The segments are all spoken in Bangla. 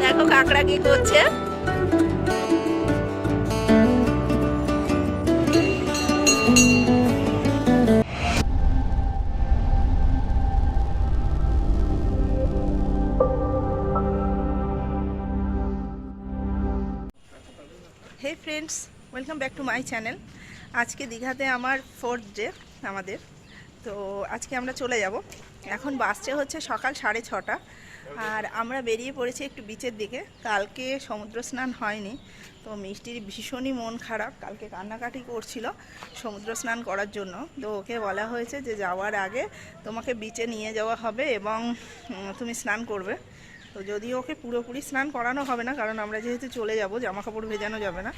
দেখো কাঁকড়া কি করছে। Hey friends welcome back to my channel আজকে দীঘাতে আমার ফোর্থ ডে আমাদের। তো আজকে আমরা চলে যাব। এখন বাসছে হচ্ছে সকাল সাড়ে ছটা। আর আমরা বেরিয়ে পড়েছি একটু বিচের দিকে। কালকে সমুদ্র স্নান হয়নি, তো মিষ্টির ভীষণই মন খারাপ। কালকে কান্নাকাটি করছিল সমুদ্র স্নান করার জন্য। তো ওকে বলা হয়েছে যে যাওয়ার আগে তোমাকে বিচে নিয়ে যাওয়া হবে এবং তুমি স্নান করবে। তো যদিও ওকে পুরোপুরি স্নান করানো হবে না, কারণ আমরা যেহেতু চলে যাব জামা কাপড় ভেজানো যাবে না।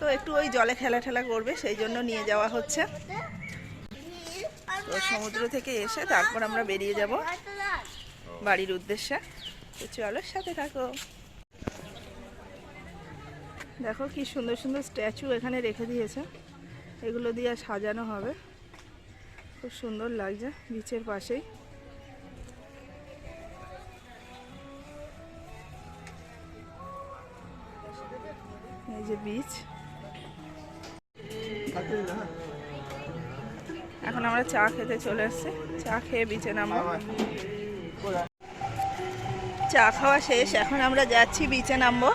তো একটু ওই জলে খেলা ঠেলা করবে, সেই জন্য নিয়ে যাওয়া হচ্ছে। তো সমুদ্র থেকে এসে তারপর আমরা বেরিয়ে যাব বাড়ির উদ্দেশ্যে। তো চলো সাথে থাকো। দেখো কি সুন্দর সুন্দর স্ট্যাচু এখানে রেখে দিয়েছে। এগুলো দিয়ে সাজানো হবে। খুব সুন্দর লাগছে বিচের পাশেই। এই যে বিচ এখন আমরা চা খেতে চলে এসেছি। চা খেয়ে বিচে নামবো। চা খাওয়া শেষ, এখন আমরা যাচ্ছি বিচে নামবো।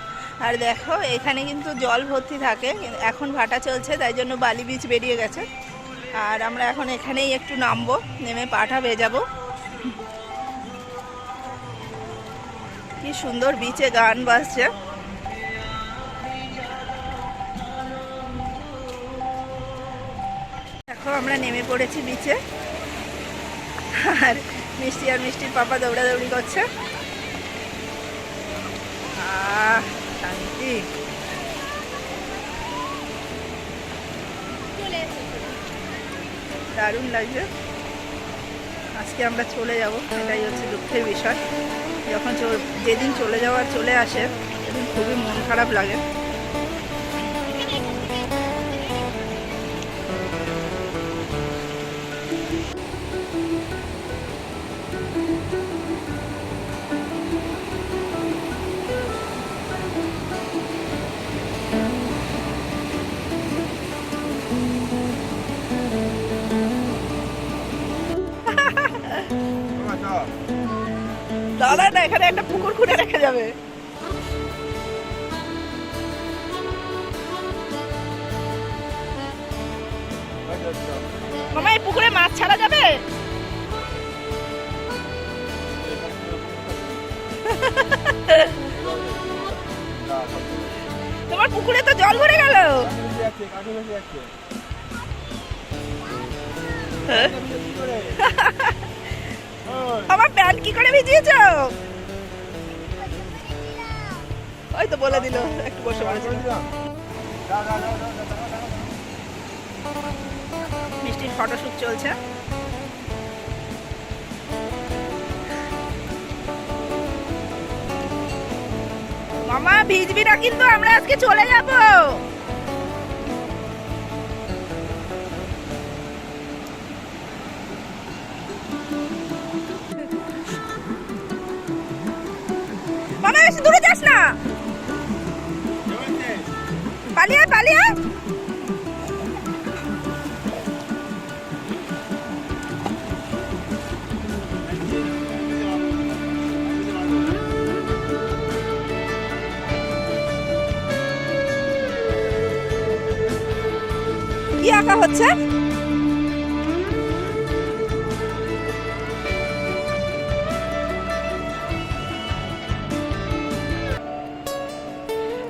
আর দেখো, এখানে কিন্তু জল ভর্তি থাকে। এখন ভাটা চলছে, তাই জন্য বালি বিচ বেরিয়ে গেছে। আর আমরা এখন এখানেই একটু নামবো, নেমে পাটা ভেজাবো। কি সুন্দর বিচে গান বাজছে। দেখো আমরা নেমে পড়েছি বিচে আর মিষ্টি আর মিষ্টির পাপা দৌড়াদৌড়ি করছে। শান্তি। দারুণ লাগছে। আজকে আমরা চলে যাব এটাই হচ্ছে দুঃখের বিষয়। যখন যেদিন চলে যাওয়ার চলে আসে সেদিন খুবই মন খারাপ লাগে। না এখানে একটা পুকুর খুঁড়ে রেখে যাবে। মামা এই পুকুরে মাছ ছাড়া যাবে? তোমার পুকুরে তো জল ভরে গেল। আমার প্যান্ট কি করে ভিজিয়েছ? ওই তো বলে দিল, একটু বসে পড়েছিল মিষ্টির ফটোশুট চলছে। মামা ভিজবি না কিন্তু আমরা আজকে চলে যাব। কি আঁকা হচ্ছে?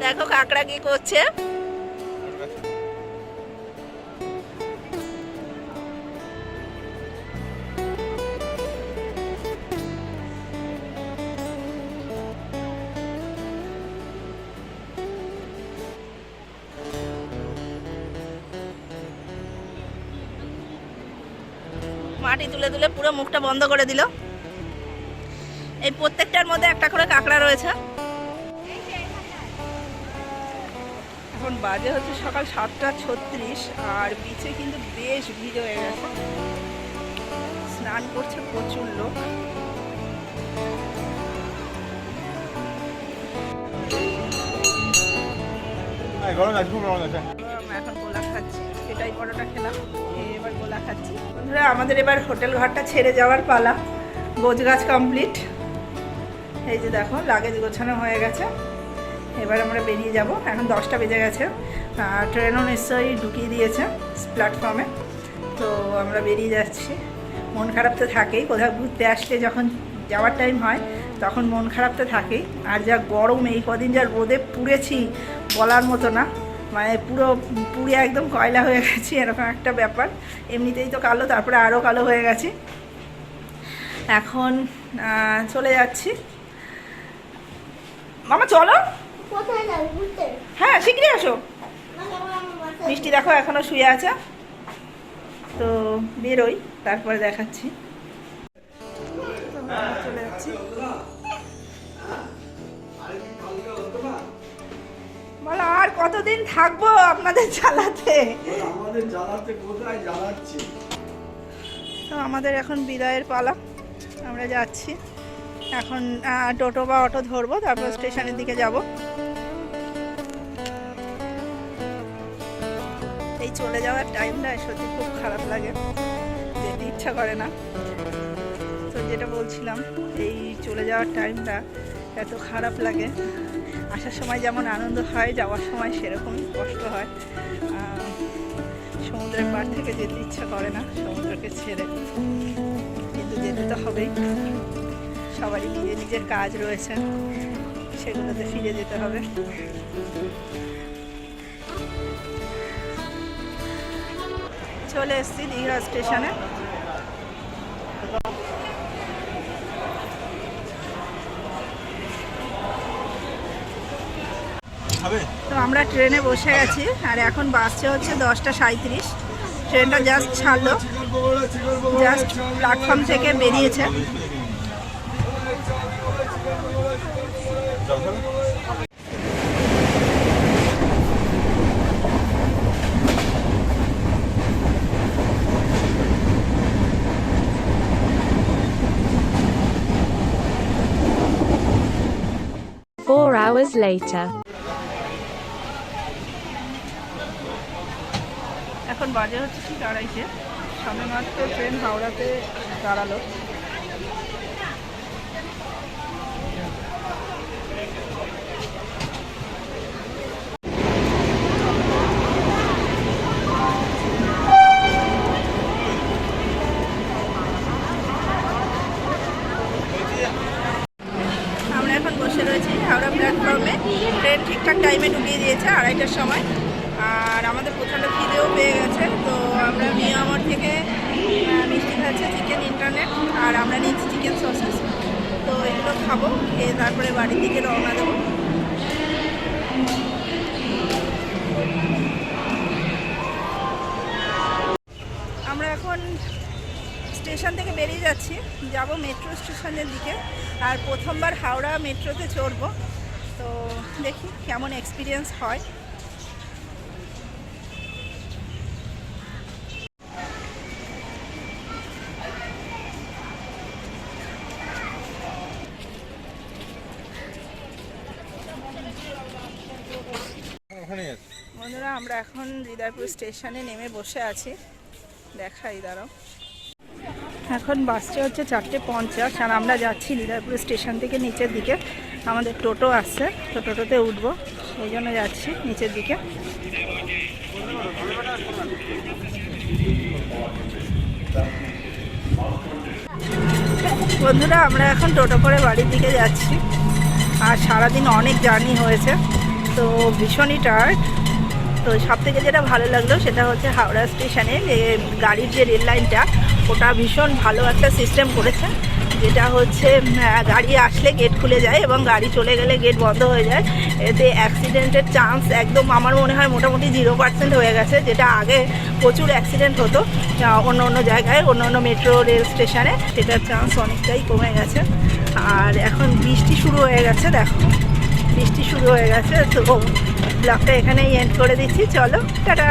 দেখো কাঁকড়া কি করছে? মাটি তুলে তুলে পুরো মুখটা বন্ধ করে দিল। এই প্রত্যেকটার মধ্যে একটা করে কাঁকড়া রয়েছে। এখন বাজে হচ্ছে সকাল সাতটা ছত্রিশ আর বিচে কিন্তু বেশ ভিড় হয়ে গেছে। স্নান করছে প্রচুর লোক। এখন গোলা খাচ্ছি। সেটাই পরোটা খেলাম। এবার গোলা খাচ্ছি। বন্ধুরা, আমাদের এবার হোটেল ঘরটা ছেড়ে যাওয়ার পালা। বোঝ গাছ কমপ্লিট এই যে দেখো লাগেজ গোছানো হয়ে গেছে। এবার আমরা বেরিয়ে যাব। এখন দশটা বেজে গেছে। ট্রেনও নিশ্চয়ই ঢুকিয়ে দিয়েছে প্ল্যাটফর্মে তো আমরা বেরিয়ে যাচ্ছি। মন খারাপ তো থাকেই। কোথাও ঘুরতে আসলে যখন যাওয়ার টাইম হয়, তখন মন খারাপ তো থাকেই। আর যা গরম, এই কদিন যা রোদে পুড়েছি, বলার মতো না। মানে পুরো পুড়ে একদম কয়লা হয়ে গেছি এরকম একটা ব্যাপার। এমনিতেই তো কালো তারপরে আরও কালো হয়ে গেছি। এখন চলে যাচ্ছি। মামা চলো। হ্যাঁ শিগগিরই আসো। মিষ্টি দেখো এখনও শুয়ে আছে। তো বেরোই তারপরে দেখাচ্ছি। চলে যাচ্ছি। কতদিন থাকব আপনাদের চালাতে আমাদের জ্বালাতে কোথায় জ্বালাচ্ছি? তো আমাদের এখন বিদায়ের পালা। আমরা যাচ্ছি। এখন টোটো বা অটো ধরবো তারপর স্টেশনের দিকে যাব। এই চলে যাওয়ার টাইমটা সত্যি খুব খারাপ লাগে। যেতে ইচ্ছা করে না। তো যেটা বলছিলাম এই চলে যাওয়ার টাইমটা এত খারাপ লাগে। আসার সময় যেমন আনন্দ হয়, যাওয়ার সময় সেরকমই কষ্ট হয়। সমুদ্রের পাড় থেকে যেতে ইচ্ছা করে না সমুদ্রকে ছেড়ে। কিন্তু যেতে তো হবেই। সবারই নিজের নিজের কাজ রয়েছে, সেগুলোতে ফিরে যেতে হবে। চলে এসেছি দীঘা স্টেশনে। তো আমরা ট্রেনে বসে গেছি আর এখন বাসছে হচ্ছে দশটা সাঁত্রিশ ট্রেনটা জাস্ট ছাড়লো জাস্ট প্ল্যাটফর্ম থেকে বেরিয়েছে। Four hours later. এখন বাজে হচ্ছে ঠিক আড়াইটে। সামনে মাত্র ট্রেন হাওড়াতে দাঁড়াল। আমরা এখন বসে রয়েছি হাওড়া প্ল্যাটফর্মে ট্রেন ঠিকঠাক টাইমে ঢুকিয়ে দিয়েছে আড়াইটার সময়। আর আমাদের প্রচণ্ড খিদেও পেয়ে গেছে। তো আমরা মিয়ামর থেকে মিষ্টি খাচ্ছে চিকেন ইন্টারনেট আর আমরা নিচ্ছি চিকেন সসেস তো এগুলো খাব, খেয়ে তারপরে বাড়ির দিকে রওনা দেবো। আমরা এখন স্টেশন থেকে বেরিয়ে যাচ্ছি। যাব মেট্রো স্টেশনের দিকে, আর প্রথমবার হাওড়া মেট্রোতে চড়বো। তো দেখি কেমন এক্সপিরিয়েন্স হয় ওখানে আছে বন্ধুরা আমরা এখন হৃদয়পুর স্টেশনে নেমে বসে আছি। দেখাই, দাঁড়াও। এখন বাসটা হচ্ছে চারটে পঞ্চাশ, আর আমরা যাচ্ছি হৃদয়পুর স্টেশন থেকে নিচের দিকে। আমাদের টোটো আসছে তো টোটোতে উঠবো। সেই জন্য যাচ্ছি নিচের দিকে। বন্ধুরা, আমরা এখন টোটো করে বাড়ির দিকে যাচ্ছি। আর সারাদিন অনেক জার্নি হয়েছে, তো ভীষণই টায়ার্ড তো সব থেকে যেটা ভালো লাগল সেটা হচ্ছে হাওড়া স্টেশনে যে গাড়ির যে রেল লাইনটা, ওটা ভীষণ ভালো একটা সিস্টেম করেছে। যেটা হচ্ছে গাড়ি আসলে গেট খুলে যায় এবং গাড়ি চলে গেলে গেট বন্ধ হয়ে যায়। এতে অ্যাক্সিডেন্টের চান্স একদম আমার মনে হয় মোটামুটি জিরো পার্সেন্ট হয়ে গেছে, যেটা আগে প্রচুর অ্যাক্সিডেন্ট হতো অন্য অন্য জায়গায়, অন্য অন্য মেট্রো রেল স্টেশনে সেটার চান্স অনেকটাই কমে গেছে। আর এখন বৃষ্টি শুরু হয়ে গেছে, দেখো। বৃষ্টি শুরু হয়ে গেছে, তো ব্লগটা এখানেই এন্ড করে দিচ্ছি। চলো টাটা।